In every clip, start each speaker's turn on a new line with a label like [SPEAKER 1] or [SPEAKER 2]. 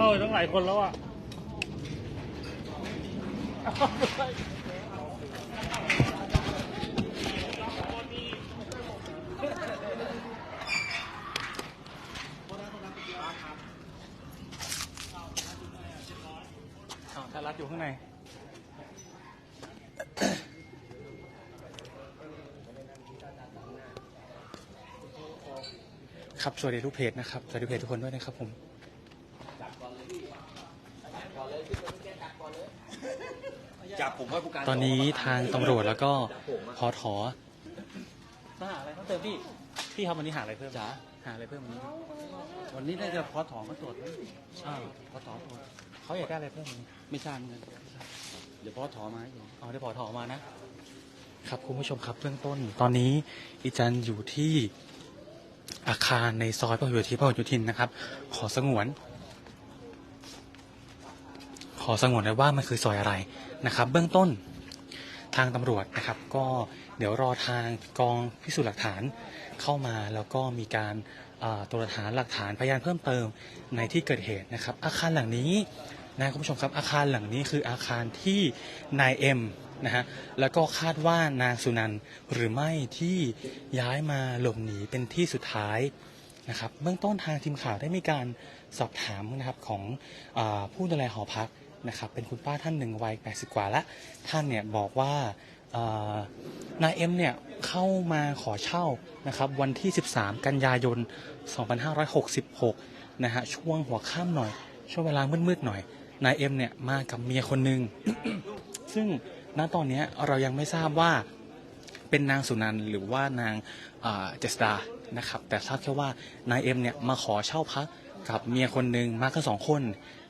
[SPEAKER 1] เข้าไปตั้งหลายคนแล้วอะอ้าวถ้ารัดอยู่ข้างในครับสวัสดีทุกเพจนะครับสวัสดีเพจทุกคนด้วยนะครับผม
[SPEAKER 2] จับผมว่าผู้การ
[SPEAKER 1] ตอนนี้ทางตำรวจแล้วก็พอถอมาหาอะไรเพิ่มเติมพี่พี่ครับวันนี้หาอะไรเพิ่ม
[SPEAKER 2] จ๋า
[SPEAKER 1] หาอะไรเพิ่มวันนี้
[SPEAKER 2] วันนี้น่าจะพอถอนมาตรวจไหม
[SPEAKER 1] อ้าว
[SPEAKER 2] พอถอนตรวจ
[SPEAKER 1] เขาอยากได้อะไรเพิ่มวันนี้
[SPEAKER 2] ไม่ทราบเหมือนกันเดี๋ยวพอถอนมาให้ดู
[SPEAKER 1] เอาได้พอถอมานะครับคุณผู้ชมครับเบื้องต้น ตอนนี้อีจันอยู่ที่อาคารในซอยพหลโยธินพหลโยธินนะครับ ขอสงวน ขอสงวนไว้ว่ามันคือซอยอะไรนะครับ เบื้องต้นทางตำรวจนะครับ ก็เดี๋ยวรอทางกองพิสูจน์หลักฐานเข้ามาแล้วก็มีการตรวจหาหลักฐานพยานเพิ่มเติมในที่เกิดเหตุนะครับ อาคารหลังนี้นะคุณผู้ชมครับอาคารหลังนี้คืออาคารที่นายเอ็มนะฮะแล้วก็คาดว่านางสุนันหรือไม่ที่ย้ายมาหลบหนีเป็นที่สุดท้ายนะครับเบื้องต้นทางทีมข่าวได้มีการสอบถามนะครับของอผู้ดูแลหอพัก นะครับเป็นคุณป้าท่านหนึ่งวัย 80 กว่าละท่านเนี่ยบอกว่านายเอ็มเนี่ยเข้ามาขอเช่านะครับวันที่ 13 กันยายน 2566 นะฮะช่วงหัวค่ำหน่อย ช่วงเวลามืดๆหน่อยนายเอ็มเนี่ยมากับเมียคนหนึ่งซึ่งณตอนนี้เรายังไม่ทราบว่าเป็นนางสุนันหรือว่านางเจษดานะครับแต่ทราบแค่ว่านายเอ็มเนี่ยมาขอเช่าพักกับเมียคนหนึ่งมากันสองคน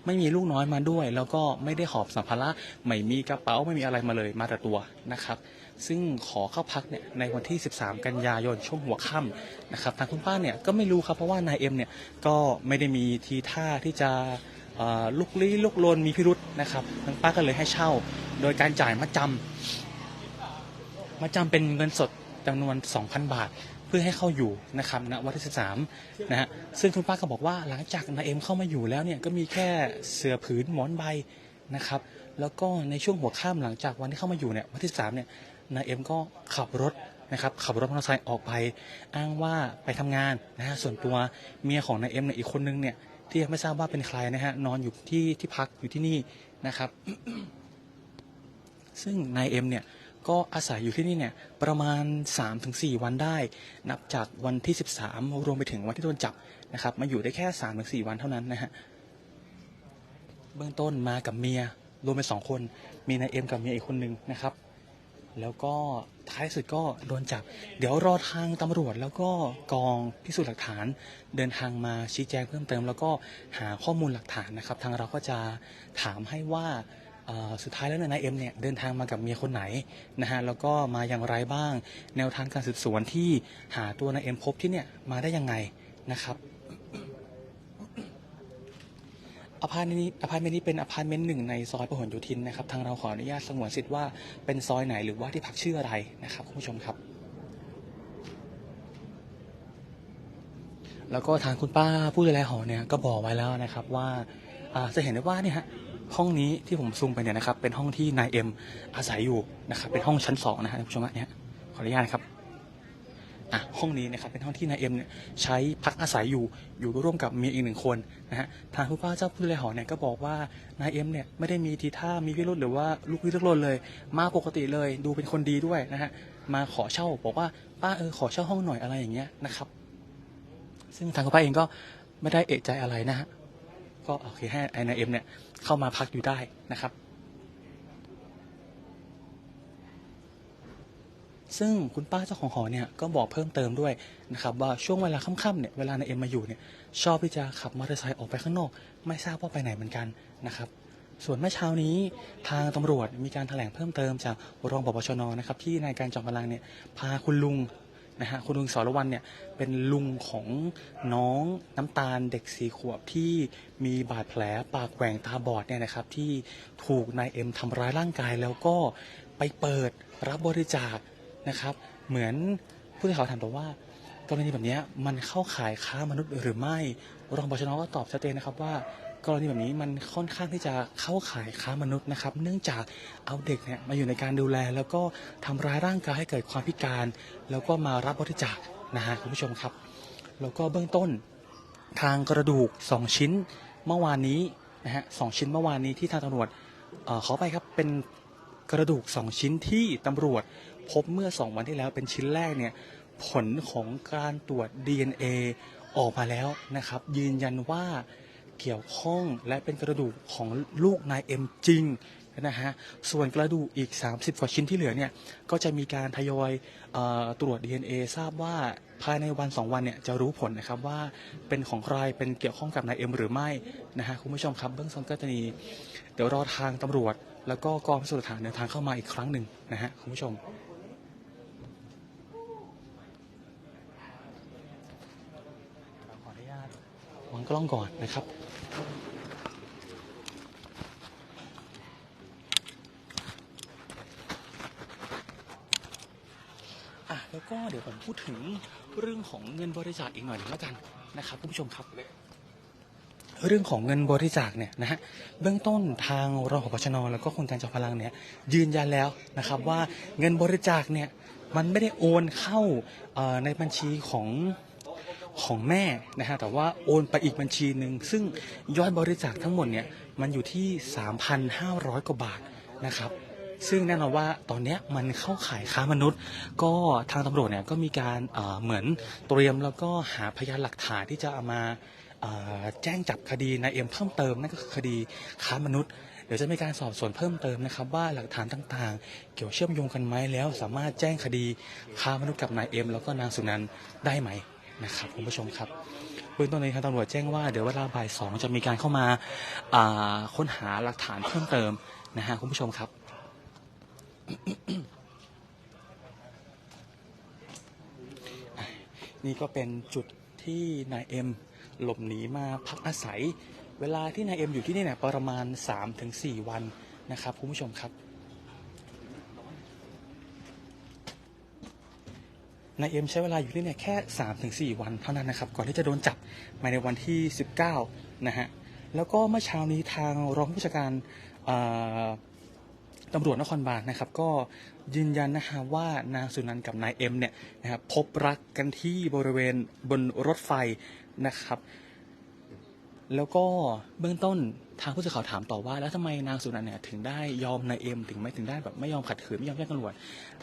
[SPEAKER 1] ไม่มีลูกน้อยมาด้วย แล้วก็ไม่ได้หอบสัมภาระไม่มีกระเป๋าไม่มีอะไรมาเลยมาแต่ตัวนะครับ ซึ่งขอเข้าพักเนี่ยในวันที่ 13 กันยายนช่วงหัวค่ำนะครับทางคุณป้าเนี่ยก็ไม่รู้ครับเพราะว่านายเอ็มเนี่ยก็ไม่ได้มีทีท่าที่จะลุกลี้ลุกลนมีพิรุษนะครับทางป้าก็เลยให้เช่า โดยการจ่ายมัดจำมาจำเป็นเงินสดจำนวน 2,000 บาท เพื่อให้เข้าอยู่นะครับณวันที่13นะฮะซึ่งคุณป้าก็บอกว่าหลังจากนายเอ็มเข้ามาอยู่แล้วเนี่ยก็มีแค่เสื่อผืนหมอนใบนะครับแล้วก็ในช่วงหัวค่ำหลังจากวันที่เข้ามาอยู่เนี่ยวันที่13เนี่ยนายเอ็มก็ขับรถนะครับขับรถมอเตอร์ไซค์ออกไปอ้างว่าไปทำงานนะฮะส่วนตัวเมียของนายเอ็มเนี่ยอีกคนนึงเนี่ยที่ยังไม่ทราบว่าเป็นใครนะฮะนอนอยู่ที่ที่พักอยู่ที่นี่นะครับ ซึ่งนายเอ็มเนี่ย ก็อาศัยอยู่ที่นี่เนี่ยประมาณ 3-4 วันได้ นับจากวันที่ 13 รวมไปถึงวันที่โดนจับนะครับมาอยู่ได้แค่ 3-4 วันเท่านั้นนะฮะเบื้องต้นมากับเมียรวมเป็นสองคน มีนายเอ็มกับเมียอีกคนนึงนะครับ แล้วก็ท้ายสุดก็โดนจับ เดี๋ยวรอทางตำรวจแล้วก็กองพิสูจน์หลักฐานเดินทางมาชี้แจงเพิ่มเติม แล้วก็หาข้อมูลหลักฐานนะครับ ทางเราก็จะถามให้ว่า สุดท้ายแล้วนายเอ็มเนี่ยเดินทางมากับเมียคนไหนนะฮะแล้วก็มาอย่างไรบ้าง แนวทางการสืบสวนที่หาตัวนายเอ็มพบที่เนี่ยมาได้ยังไงนะครับอพาร์ตเมนต์นี้อพาร์ตเมนต์นี้เป็นอพาร์ตเมนต์หนึ่งในซอยพหลโยธินนะครับทางเราขออนุญาตสงวนสิทธิ์ว่าเป็นซอยไหนหรือว่าที่พักชื่ออะไรนะครับคุณผู้ชมครับ แล้วก็ทางคุณป้าผู้ดูแลหอเนี่ยก็บอกไว้แล้วนะครับว่าอ่าจะเห็นได้ว่าเนี่ยฮะ ห้องนี้ที่ผมซูมไปเนี่ยนะครับ เป็นห้องที่นายเอ็มอาศัยอยู่นะครับ เป็นห้องชั้นสองนะฮะคุณผู้ชมเนี่ยขออนุญาตครับอะห้องนี้นะครับเป็นห้องที่นายเอ็มเนี่ยใช้พักอาศัยอยู่อยู่ร่วมกับเมียอีกหนึ่งคนนะฮะทางผู้ป้าเจ้าผู้ดูแลหอเนี่ยก็บอกว่านายเอ็มเนี่ยไม่ได้มีทีท่ามีพิรุธหรือว่าลุกลี้ลุกลนเลย มาปกติเลยดูเป็นคนดีด้วยนะฮะมาขอเช่าบอกว่าป้าเออขอเช่าห้องหน่อยอะไรอย่างเงี้ยนะครับ ซึ่งทางคุณป้าเองก็ไม่ได้เอะใจอะไรนะฮะ ก็โอเคให้ไอนายเอ็มเนี่ยเข้ามาพักอยู่ได้นะครับ ซึ่งคุณป้าเจ้าของหอเนี่ยก็บอกเพิ่มเติมด้วยนะครับว่าช่วงเวลาค่ำๆเนี่ยเวลานายเอ็มมาอยู่เนี่ยชอบที่จะขับมอเตอร์ไซค์ออกไปข้างนอก ไม่ทราบว่าไปไหนเหมือนกันนะครับส่วนเมื่อเช้านี้ทางตำรวจมีการแถลงเพิ่มเติมจากรองปปชนนะครับที่นายการจอมพลังเนี่ยพาคุณลุง นะฮะคุณลุงสรวันเนี่ยเป็นลุงของน้องน้ำตาลเด็กสีขวบที่มีบาดแผลปากแหว่งตาบอดเนี่ยนะครับที่ถูกนายเอ็มทำร้ายร่างกายแล้วก็ไปเปิดรับบริจาคนะครับ เหมือนผู้สื่อข่าวถามต่อว่ากรณีแบบนี้มันเข้าข่ายค้ามนุษย์หรือไม่รองบชนก็ตอบชัดเจนนะครับว่า กรณีแบบนี้มันค่อนข้างที่จะเข้าข่ายค้ามนุษย์นะครับ เนื่องจากเอาเด็กเนี่ยมาอยู่ในการดูแล แล้วก็ทำร้ายร่างกายให้เกิดความพิการ แล้วก็มารับบริจาคนะฮะคุณผู้ชมครับ แล้วก็เบื้องต้นทางกระดูก 2 ชิ้นเมื่อวานนี้นะฮะสองชิ้นเมื่อวานนี้ที่ทางตำรวจเออขอไปครับเป็นกระดูก 2 ชิ้นที่ตำรวจพบเมื่อ 2 วันที่แล้วเป็นชิ้นแรกเนี่ยผลของการตรวจ DNA ออกมาแล้วนะครับ ยืนยันว่า เกี่ยวข้องและเป็นกระดูกของลูกนายเอ็มจริงนะฮะ ส่วนกระดูกอีก 30 กว่าชิ้นที่เหลือเนี่ย ก็จะมีการทยอยออตรวจ DNA ทราบว่าภายในวัน 2 วันเนี่ยจะรู้ผลนะครับว่าเป็นของใครเป็นเกี่ยวข้องกับนายเอ็มหรือไม่นะฮะคุณผู้ชมครับเบื้องต้นก็จะมีเดี๋ยวรอทางตำรวจ แล้วก็กองพิสูจน์หลักฐานเดินทางเข้ามาอีกครั้งหนึ่งนะฮะคุณผู้ชมขออนุญาตวางกล้องก่อนนะครับ แล้วก็เดี๋ยวผมพูดถึงเรื่องของเงินบริจาคอีกหน่อยหนึ่งแล้วกันนะครับคุณผู้ชมครับ เรื่องของเงินบริจาคเนี่ยนะฮะเบื้องต้นทางรองผบชนแล้วก็คุณการจอมพลังเนี่ยยืนยันแล้วนะครับว่าเงินบริจาคเนี่ยมันไม่ได้โอนเข้าเอ่อในบัญชีของของแม่นะฮะแต่ว่าโอนไปอีกบัญชีหนึ่งซึ่งยอดบริจาคทั้งหมดเนี่ยมันอยู่ที่ 3,500 กว่าบาทนะครับ ซึ่งแน่นอนว่าตอนนี้มันเข้าข่ายค้ามนุษย์ ก็ทางตำรวจเนี่ยก็มีการเหมือนเตรียมแล้วก็หาพยานหลักฐานที่จะเอามาแจ้งจับคดีนายเอ็มเพิ่มเติมนั่นก็คือคดีค้ามนุษย์เดี๋ยวจะมีการสอบสวนเพิ่มเติมนะครับ ว่าหลักฐานต่างๆ เกี่ยวเชื่อมโยงกันไหมแล้ว สามารถแจ้งคดีค้ามนุษย์กับนายเอ็มแล้วก็นางสุนันได้ไหมนะครับคุณผู้ชมครับเบื้องต้นนี้ทางตำรวจแจ้งว่าเดี๋ยวเวลาบ่ายสองจะมีการเข้ามาค้นหาหลักฐานเพิ่มเติมนะฮะคุณผู้ชมครับ นี่ก็เป็นจุดที่นายเอ็มหลบหนีมาพักอาศัย เวลาที่นายเอ็มอยู่ที่นี่เนี่ยประมาณ 3-4 วันนะครับคุณผู้ชมครับนายเอ็มใช้เวลาอยู่ที่เนี่ยแค่ 3-4 วันเท่านั้นนะครับ ก่อนที่จะโดนจับมาในวันที่ 19 นะฮะ แล้วก็เมื่อเช้านี้ทางรองผู้จัดการ ตำรวจนครบาลนะครับก็ยืนยันนะฮะว่านางสุนันท์กับนายเอ็มเนี่ยนะครับพบรักกันที่บริเวณบนรถไฟนะครับ แล้วก็เบื้องต้นทางผู้สื่อข่าวถามต่อว่า แล้วทำไมนางสุนันท์เนี่ยถึงได้ยอมนายเอ็มถึงไม่ถึงได้แบบไม่ยอมขัดขืนไม่ยอมแจ้งตำรวจ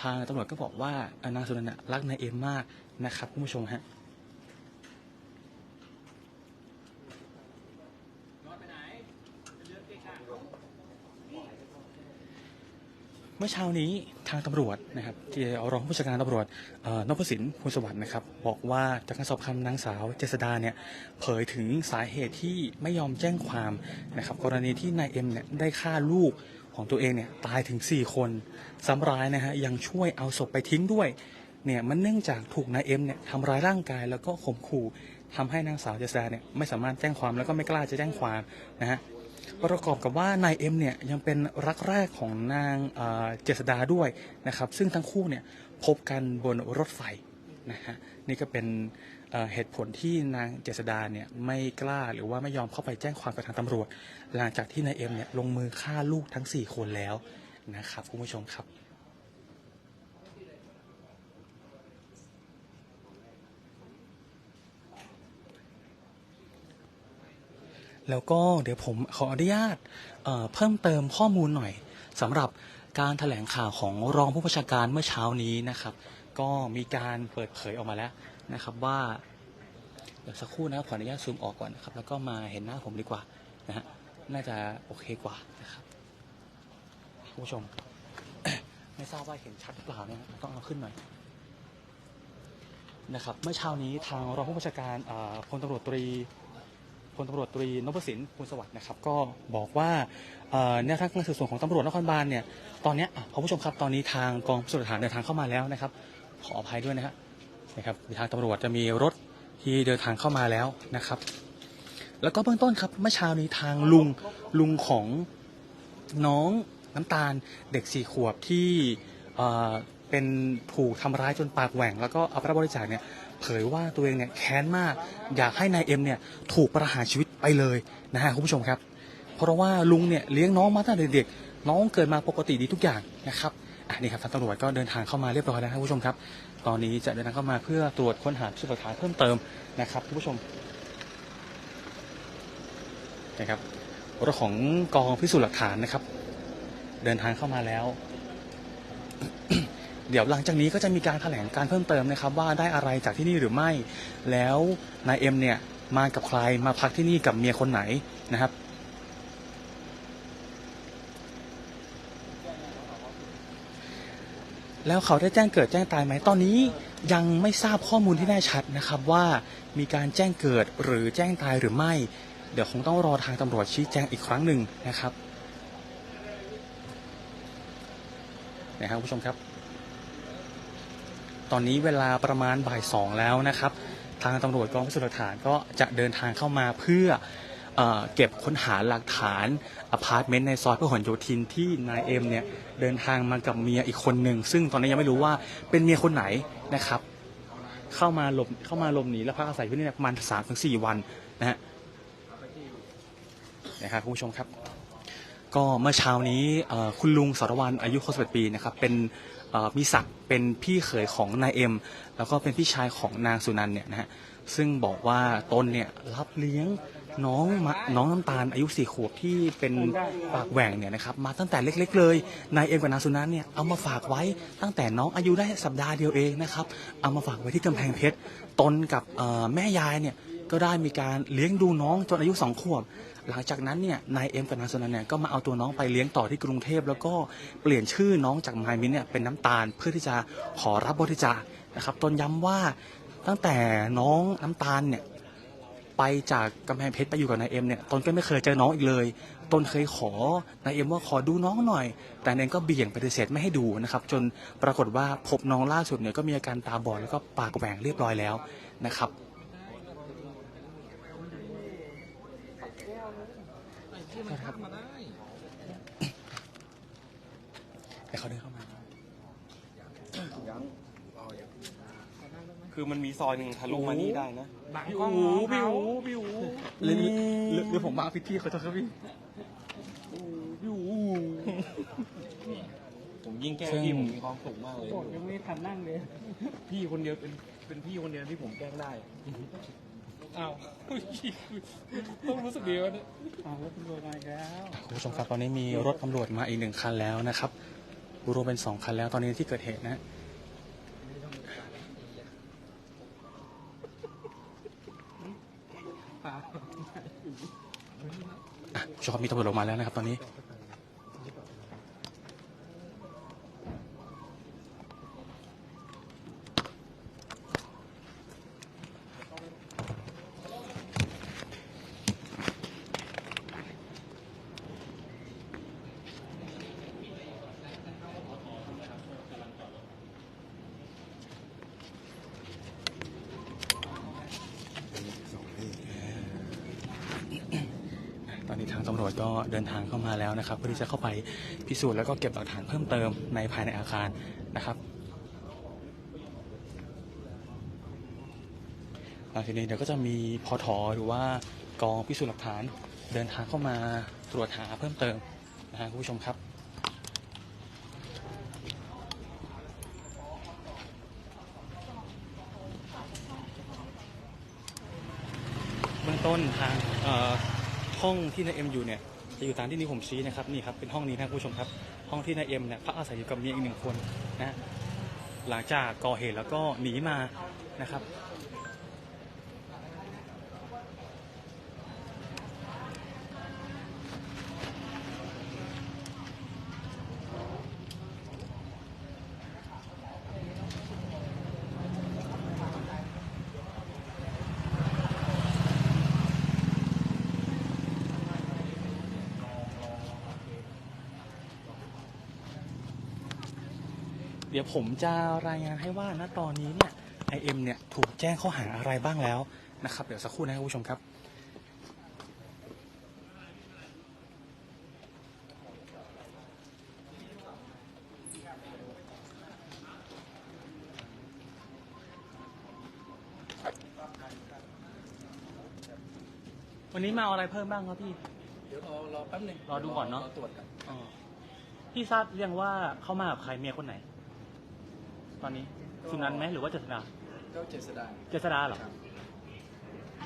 [SPEAKER 1] ทางตำรวจก็บอกว่านางสุนันท์รักนายเอ็มมากนะครับคุณผู้ชมฮะ เมื่อเช้านี้ทางตำรวจนะครับที่รองผู้จัดการตำรวจนพสินภูสวัสดิ์นะครับ บอกว่าจากการสอบคำนางสาวเจษดาเนี่ยเผยถึงสาเหตุที่ไม่ยอมแจ้งความนะครับ กรณีที่นายเอ็มเนี่ยได้ฆ่าลูกของตัวเองเนี่ยตายถึง 4 คนซ้ำร้ายนะฮะยังช่วยเอาศพไปทิ้งด้วยเนี่ยมันเนื่องจากถูกนายเอ็มเนี่ยทำร้ายร่างกายแล้วก็ข่มขู่ทำให้นางสาวเจษดาเนี่ยไม่สามารถแจ้งความแล้วก็ไม่กล้าจะแจ้งความนะฮะ ประกอบกับว่านายเอ็มเนี่ยยังเป็นรักแรกของนางเจษดาด้วยนะครับซึ่งทั้งคู่เนี่ยพบกันบนรถไฟนะฮะนี่ก็เป็นเอ่อเหตุผลที่นางเจษดาเนี่ยไม่กล้าหรือว่าไม่ยอมเข้าไปแจ้งความกับทางตำรวจ หลังจากที่นายเอ็มเนี่ยลงมือฆ่าลูกทั้ง 4 คนแล้วนะครับคุณผู้ชมครับ แล้วก็เดี๋ยวผมขออนุญาตเพิ่มเติมข้อมูลหน่อยสำหรับการแถลงข่าวของรองผู้บัญชาการเมื่อเช้านี้นะครับ ก็มีการเปิดเผยออกมาแล้วนะครับว่าเดี๋ยวสักครู่นะขออนุญาตซูมออกก่อนนะครับ แล้วก็มาเห็นหน้าผมดีกว่านะฮะน่าจะโอเคกว่านะครับผู้ชม ไม่ทราบว่าเห็นชัดหรือเปล่าเนี่ยต้องเอาขึ้นหน่อยนะครับ เมื่อเช้านี้ทางรองผู้บัญชาการพลตำรวจตรี พลตำรวจตรีนพสินภูลสวัสดิ์นะครับ ก็บอกว่าเอ่อแนวทางการสืบสวนของตำรวจนครบาลเนี่ยตอนนี้คุณผู้ชมครับตอนนี้ทางกองพิสูจน์หลักฐานเดินทางเข้ามาแล้วนะครับ ขออภัยด้วยนะฮะนะครับทางตำรวจจะมีรถที่เดินทางเข้ามาแล้วนะครับ แล้วก็เบื้องต้นครับเมื่อเช้านี้ทางลุงลุงของน้องน้ำตาลเด็กสี่ขวบที่เป็นถูกทำร้ายจนปากแหว่ง แล้วก็เอาไปรับบริจาคเนี่ย เผยว่าตัวเองเนี่ยแค้นมาก อยากให้นายเอ็มเนี่ยถูกประหารชีวิตไปเลยนะฮะคุณผู้ชมครับ เพราะว่าลุงเนี่ยเลี้ยงน้องมาตั้งแต่เด็กน้องเกิดมาปกติดีทุกอย่างนะครับอะนี่ครับทางตำรวจก็เดินทางเข้ามาเรียบร้อยแล้วครับคุณผู้ชมครับ ตอนนี้จะเดินทางเข้ามาเพื่อตรวจค้นหาพิสูจน์หลักฐานเพิ่มเติมนะครับคุณผู้ชมนะครับรถของกองพิสูจน์หลักฐานนะครับ เดินทางเข้ามาแล้ว เดี๋ยวหลังจากนี้ก็จะมีการแถลงการเพิ่มเติมนะครับ ว่าได้อะไรจากที่นี่หรือไม่ แล้วนายเอ็มเนี่ยมากับใครมาพักที่นี่กับเมียคนไหนนะครับแล้วเขาได้แจ้งเกิดแจ้งตายไหมตอนนี้ยังไม่ทราบข้อมูลที่แน่ชัดนะครับว่ามีการแจ้งเกิดหรือแจ้งตายหรือไม่ เดี๋ยวคงต้องรอทางตำรวจชี้แจงอีกครั้งหนึ่งนะครับนะครับผู้ชมครับ ตอนนี้เวลาประมาณบ่ายสองแล้วนะครับ ทางตำรวจกองพิสูจน์หลักฐานก็จะเดินทางเข้ามาเพื่อเอเก็บค้นหาหลักฐานอพาร์ตเมนต์ในซอยพหลโยธินที่นายเอ็มเนี่ยเดินทางมากับเมียอีกคนหนึ่งซึ่งตอนนี้ยังไม่รู้ว่าเป็นเมียคนไหนนะครับ เข้ามาหลบเข้ามาหลบหนีและพักอาศัยที่นี่นี่ประมาณสามถึงสี่วันนะฮะนะครับคุณผู้ชมครับ ก็เมื่อเช้านี้คุณลุงสารวันอายุ61ปีนะครับเป็น มีศักดิ์เป็นพี่เขยของนายเอ็ม แล้วก็เป็นพี่ชายของนางสุนันเนี่ยนะฮะซึ่งบอกว่าตนเนี่ยรับเลี้ยงน้องมาน้องน้ำตาลอายุสี่ขวบที่เป็นปากแหว่งเนี่ยนะครับมาตั้งแต่เล็กๆเลยนายเอ็มกับนางสุนันเนี่ยเอามาฝากไว้ตั้งแต่น้องอายุได้สัปดาห์เดียวเองนะครับเอามาฝากไว้ที่กำแพงเพชรตนกับแม่ยายเนี่ยก็ได้มีการเลี้ยงดูน้องจนอายุสองขวบ หลังจากนั้นเนี่ยนายเอ็มกับนางสุนันเนี่ยก็มาเอาตัวน้องไปเลี้ยงต่อที่กรุงเทพ แล้วก็เปลี่ยนชื่อน้องจากมายมินเนี่ยเป็นน้ำตาลเพื่อที่จะขอรับบริจาคนะครับตนย้ำว่าตั้งแต่น้องน้ำตาลเนี่ยไปจากกำแพงเพชรไปอยู่กับนายเอ็มเนี่ยตนก็ไม่เคยเจอน้องอีกเลยตนเคยขอนายเอ็มว่าขอดูน้องหน่อย แต่นายเอ็มก็เบี่ยงปฏิเสธไม่ให้ดูนะครับ จนปรากฏว่าพบน้องล่าสุดเนี่ยก็มีอาการตาบอดแล้วก็ปากแหว่งเรียบร้อยแล้วนะครับ แต่เขาเดินเข้ามา
[SPEAKER 3] คือมันมีซอยหนึ่งทะลุมานี่ได้นะ
[SPEAKER 2] พี่อูพี่อูพี่อู
[SPEAKER 1] หรือหรือหรือผมมาเอาผิดที่เขาจะครับพี่
[SPEAKER 3] พี่อูผมยิ่งแกล้ง
[SPEAKER 1] ซึ่ง
[SPEAKER 3] พี่ผมมีความสุขมากเลย
[SPEAKER 2] ยังไม่ทันนั่งเลย
[SPEAKER 3] พี่คนเดียวเป็นเป็นพี่คนเดียวที่ผมแกล้งได้
[SPEAKER 4] อ้าวต้องรู้สึกดีวะเนี่ย
[SPEAKER 2] อ้าวรถตำรวจมาอีกแล้ว
[SPEAKER 1] คุณผู้ชมครับตอนนี้มีรถตำรวจมาอีกหนึ่งคันแล้วนะครับรวมเป็นสองคันแล้วตอนนี้ที่เกิดเหตุนะ
[SPEAKER 2] ป่า
[SPEAKER 1] อะชครับมีตำรวจลงมาแล้วนะครับตอนนี้ ตอนนี้ทางตำรวจก็เดินทางเข้ามาแล้วนะครับ เพื่อที่จะเข้าไปพิสูจน์แล้วก็เก็บหลักฐานเพิ่มเติมในภายในอาคารนะครับหลังจากนี้เดี๋ยวก็จะมีพอถอหรือว่ากองพิสูจน์หลักฐานเดินทางเข้ามาตรวจหาเพิ่มเติมนะฮะคุณผู้ชมครับ เบื้องต้นทางเอ่อ ห้องที่นายเอ็มอยู่เนี่ยจะอยู่ตามที่นี้ผมชี้นะครับนี่ครับเป็นห้องนี้นะคุณผู้ชมครับห้องที่นายเอ็มเนี่ยพักอาศัยอยู่กับเมียอีกหนึ่งคนนะหลังจากก่อเหตุแล้วก็หนีมานะครับ เดี๋ยวผมจะรายงานให้ว่าณตอนนี้เนี่ยไอเอ็มเนี่ยถูกแจ้งข้อหาอะไรบ้างแล้วนะครับ เดี๋ยวสักครู่นะคุณผู้ชมครับวันนี้มาอะไรเพิ่มบ้างครับพี่
[SPEAKER 2] เดี๋ยวรอรอแป๊บหนึง
[SPEAKER 1] รอดูก่อนเนาะ
[SPEAKER 2] รตรวจกัน
[SPEAKER 1] พี่ทราบเรือยงว่าเข้ามากับใครเมียคนไหน ตอนนี้สุนันท์ไหมหรือว่าเจษดา
[SPEAKER 2] ก็เจษดา
[SPEAKER 1] เจษดาเหรอ
[SPEAKER 2] ครับ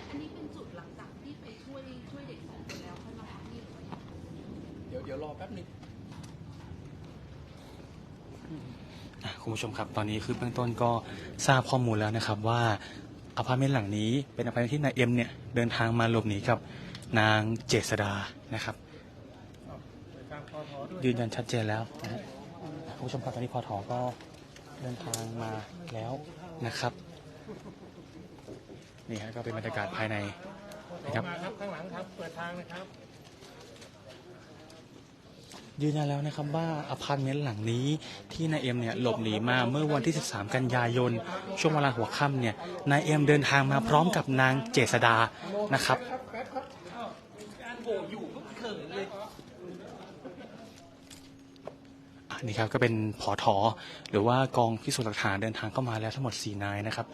[SPEAKER 5] อันนี้เป็นจุดหลังจากที่ไปช่วยช่วยเด็กสองคนแล้วค่อยมาพักที่หรือว่ายังไง
[SPEAKER 2] เดี๋ยวเดี๋ยวรอแป๊บหนึง
[SPEAKER 1] อะคุณผู้ชมครับตอนนี้คือเบื้องต้นก็ทราบข้อมูลแล้วนะครับว่าอพาร์ตเมนต์หลังนี้เป็นอพาร์ตเมนต์ที่นายเอ็มเนี่ยเดินทางมาหลบหนีกับนางเจษดานะครับ
[SPEAKER 4] ไปฟังพอพอด้วย
[SPEAKER 1] ยืนยันชัดเจนแล้วนะฮะคุณผู้ชมครับตอนนี้พอถอก็ เดินทางมาแล้วนะครับนี่ฮะก็เป็นบรรยากาศภายในนะครับ
[SPEAKER 4] มาครับข้างหลังครับเปิดทางนะครับ
[SPEAKER 1] ยืนยันแล้วนะครับว่าอพาร์ตเมนต์หลังนี้ที่นายเอ็มเนี่ยหลบหนีมาเมื่อวันที่ 13 กันยายน ช่วงเวลาหัวค่ำเนี่ยนายเอ็มเดินทางมาพร้อมกับนางเจษดานะครับอะนี่ ครับก็เป็นผอถอหรือว่ากองพิสูจน์หลักฐานเดินทางเข้ามาแล้วทั้งหมด4นายนะครับ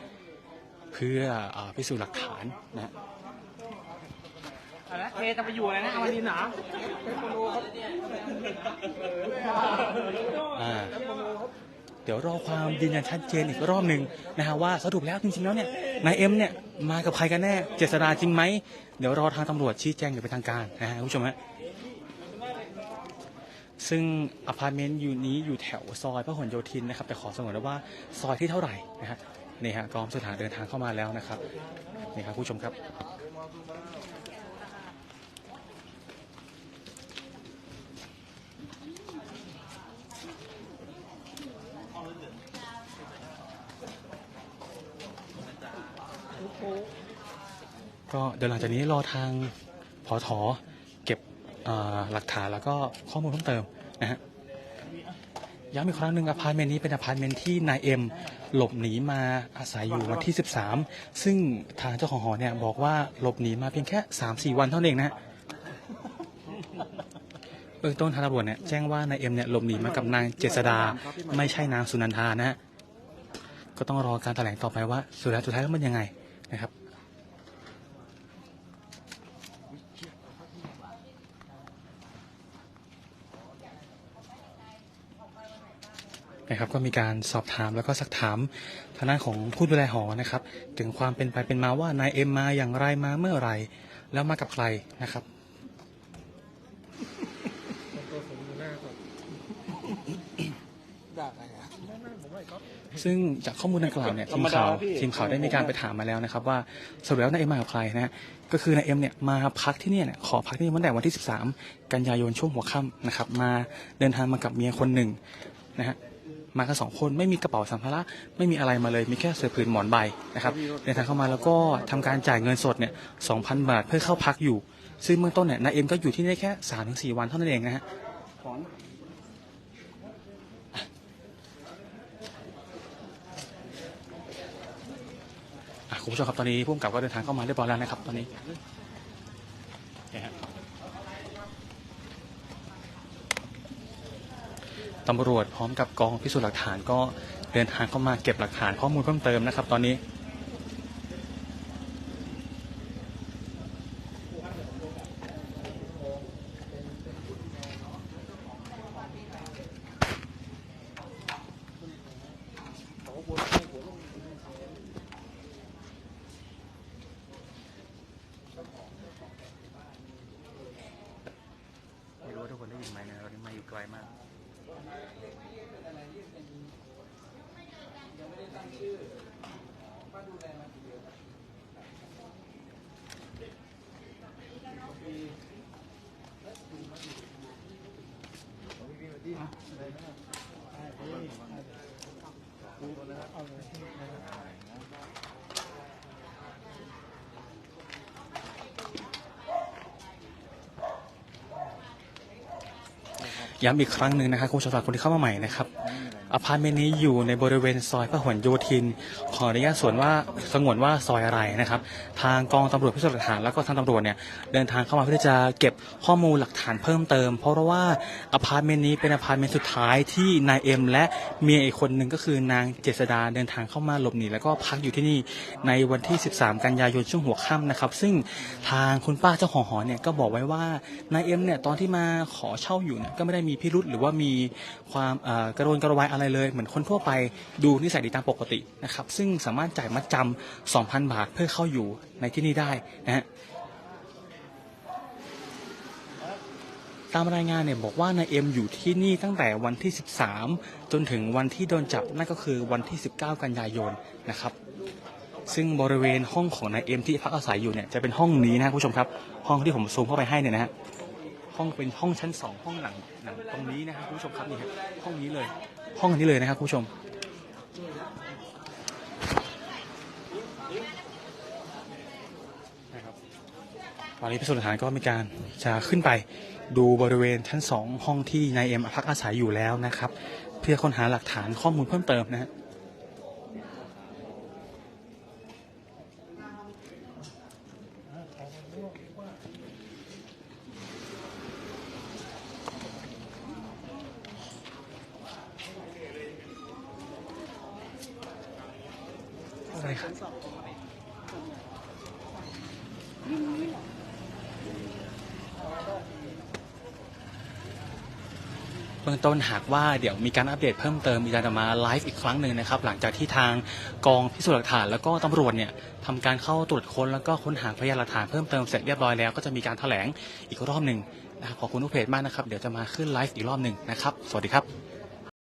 [SPEAKER 1] เพื่ออ่าพิสูจน์หลักฐานนะ
[SPEAKER 2] อะไรเทจะไปอยู่อะไรนะเอามาดินหนา
[SPEAKER 1] อ่าเดี๋ยวรอความยืนยันชัดเจนอีกรอบหนึ่งนะฮะว่าสรุปแล้วจริงๆแล้วเนี่ยนายเอ็มเนี่ยมากับใครกันแน่ เจษดาจริงไหม เดี๋ยวรอทางตำรวจชี้แจงอย่างเป็นทางการนะฮะคุณผู้ชมฮะ ซึ่งอพาร์ตเมนต์อยู่นี้อยู่แถวซอยพหลโยธินนะครับ แต่ขอสงวนไว้ว่าซอยที่เท่าไหร่นะฮะนี่ฮะกองสถานเดินทางเข้ามาแล้วนะครับนี่ครับผู้ชมครับก็เดี๋ยวหลังจากนี้รอทางพอถอเก็บหลักฐานแล้วก็ข้อมูลเพิ่มเติม นะฮะย้ำอีกครั้งหนึ่งอพาร์ตเมนต์นี้เป็นอพาร์ตเมนต์ที่นายเอ็มหลบหนีมาอาศัยอยู่วันที่ 13 ซึ่งทางเจ้าของหอเนี่ยบอกว่าหลบหนีมาเพียงแค่ 3-4 วันเท่านั้นเองนะฮะเบื้องต้นทางตำรวจเนี่ยแจ้งว่านายเอ็มเนี่ยหลบหนีมากับนางเจษดา ไม่ใช่นางสุนันทานะฮะก็ต้องรอการแถลงต่อไปว่าสุดท้ายสุดท้ายแล้วมันยังไงนะครับ นะครับก็มีการสอบถามแล้วก็สักถามทางด้านของผู้ดูแลหอนะครับ ถึงความเป็นไปเป็นมาว่านายเอ็มมาอย่างไรมาเมื่อไหรแล้วมากับใครนะครับ
[SPEAKER 4] ตัวสูงอยู่หน้าก่อน
[SPEAKER 2] ด่าใครอะ
[SPEAKER 4] ไม่ไม่ผมว่าไอ้ก๊อฟ
[SPEAKER 1] ซึ่งจากข้อมูลดังกล่าวเนี่ย
[SPEAKER 2] ธร
[SPEAKER 1] ที
[SPEAKER 2] ร
[SPEAKER 1] ม
[SPEAKER 2] มดา
[SPEAKER 1] ข่าว
[SPEAKER 2] พี่
[SPEAKER 1] ทีมข่าวได้มีการไปถามมาแล้วนะครับ ว่าสรุปแล้วนายเอ็มมากับใครนะฮะก็คือนายเอ็มเนี่ยมาพักที่เนี่ยเนี่ยขอพักที่นี่ตั้งแต่วันที่ 13 กันยายนช่วงหัวค่ำนะครับ มาเดินทางมากับเมียคนหนึ่งนะฮะ มากันสองคนไม่มีกระเป๋าสัมภาระไม่มีอะไรมาเลยมีแค่เสื้อผืนหมอนใบนะครับเดินทางเข้ามาแล้วก็ทำการจ่ายเงินสดเนี่ย2,000บาทเพื่อเข้าพักอยู่ ซึ่งเบื้องต้นเนี่ยนายเอ็มก็อยู่ที่นี่ได้แค่3-4วันเท่านั้นเองนะฮะ
[SPEAKER 2] ถอน
[SPEAKER 1] คุณผู้ชมครับตอนนี้ผู้กำกับก็เดินทางเข้ามาเรียบร้อยแล้วนะครับตอนนี้เนี่ยฮะ ตำรวจพร้อมกับกองพิสูจน์หลักฐานก็เดินทางเข้ามาเก็บหลักฐานข้อมูลเพิ่มเติมนะครับ ตอนนี้ ไม่รู้ว่าทุกคนได้ยินไหมนะตอนนี้มาอยู่ไกลมาก ย้ำอีกครั้งหนึ่งนะครับคุณผู้ชมสำหรับคนที่เข้ามาใหม่นะครับอพาร์ตเมนต์นี้อยู่ในบริเวณซอยพหลโยธิน ขออนุญาตส่วนว่าสงวนว่าซอยอะไรนะครับ ทางกองตำรวจพิสูจน์หลักฐานแล้วก็ทางตำรวจเนี่ยเดินทางเข้ามาเพื่อจะเก็บข้อมูลหลักฐานเพิ่มเติม เพราะว่าอพาร์ตเมนต์นี้เป็นอพาร์ตเมนต์สุดท้ายที่นายเอ็มและเมียอีกคนหนึ่งก็คือนางเจษดาเดินทางเข้ามาหลบหนีแล้วก็พักอยู่ที่นี่ในวันที่ 13 กันยายนช่วงหัวค่ำนะครับ ซึ่งทางคุณป้าเจ้าของหอเนี่ยก็บอกไว้ว่านายเอ็มเนี่ยตอนที่มาขอเช่าอยู่เนี่ยก็ไม่ได้มีพิรุษหรือว่ามีความกระโดนกระวายอะไรเลย เหมือนคนทั่วไปดูนิสัยดีตามปกตินะครับ ซึ่งสามารถจ่ายมัดจำ2,000 บาทเพื่อเข้าอยู่ในที่นี่ได้นะฮะตามรายงานเนี่ยบอกว่านายเอ็มอยู่ที่นี่ตั้งแต่วันที่ 13 จนถึงวันที่โดนจับนั่นก็คือวันที่ 19 กันยายนนะครับ ซึ่งบริเวณห้องของนายเอ็มที่พักอาศัยอยู่เนี่ยจะเป็นห้องนี้นะคุณผู้ชมครับ ห้องที่ผมซูมเข้าไปให้เนี่ยนะฮะ ห้องเป็นห้องชั้น2ห้องหลังหลังตรงนี้นะครับคุณผู้ชมครับนี่ครับห้องนี้เลย ห้องนี้เลยนะครับคุณผู้ชมตอนนี้พิสูจน์หลักฐานก็มีการจะขึ้นไปดูบริเวณชั้นสองห้องที่นายเอ็มพักอาศัยอยู่แล้วนะครับ เพื่อค้นหาหลักฐานข้อมูลเพิ่มเติมนะฮะ อะไรครับเบื้องต้นหากว่าเดี๋ยวมีการอัปเดตเพิ่มเติมมีการจะมาไลฟ์อีกครั้งหนึ่งนะครับ หลังจากที่ทางกองพิสูจน์หลักฐาน แล้วก็ตำรวจเนี่ยทำการเข้าตรวจค้นแล้วก็ค้นหาพยานหลักฐานเพิ่มเติมเสร็จเรียบร้อยแล้วก็จะมีการแถลงอีกรอบหนึ่งนะครับขอบคุณทุกเพจมากนะครับ เดี๋ยวจะมาขึ้นไลฟ์อีกรอบหนึ่งนะครับ สวัสดีครับ